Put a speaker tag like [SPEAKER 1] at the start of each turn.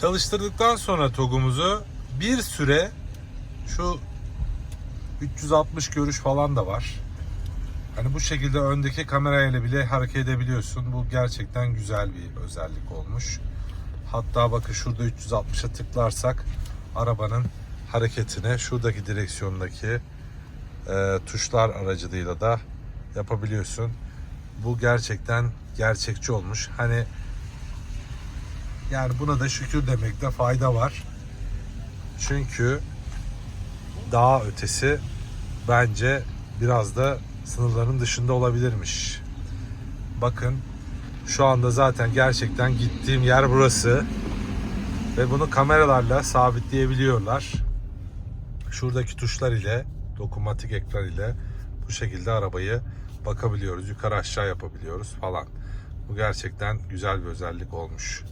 [SPEAKER 1] Çalıştırdıktan sonra TOG'umuzu bir süre şu 360 görüş falan da var. Hani bu şekilde öndeki kamerayla bile hareket edebiliyorsun. Bu gerçekten güzel bir özellik olmuş. Hatta bakın şurada 360'a tıklarsak arabanın hareketine şuradaki direksiyondaki e, tuşlar aracılığıyla da yapabiliyorsun. Bu gerçekten gerçekçi olmuş. Hani yani buna da şükür demekte fayda var. Çünkü daha ötesi bence biraz da sınırların dışında olabilirmiş. Bakın şu anda zaten gerçekten gittiğim yer burası. Ve bunu kameralarla sabitleyebiliyorlar. Şuradaki tuşlar ile, dokunmatik ekran ile bu şekilde arabayı bakabiliyoruz. Yukarı aşağı yapabiliyoruz falan. Bu gerçekten güzel bir özellik olmuş.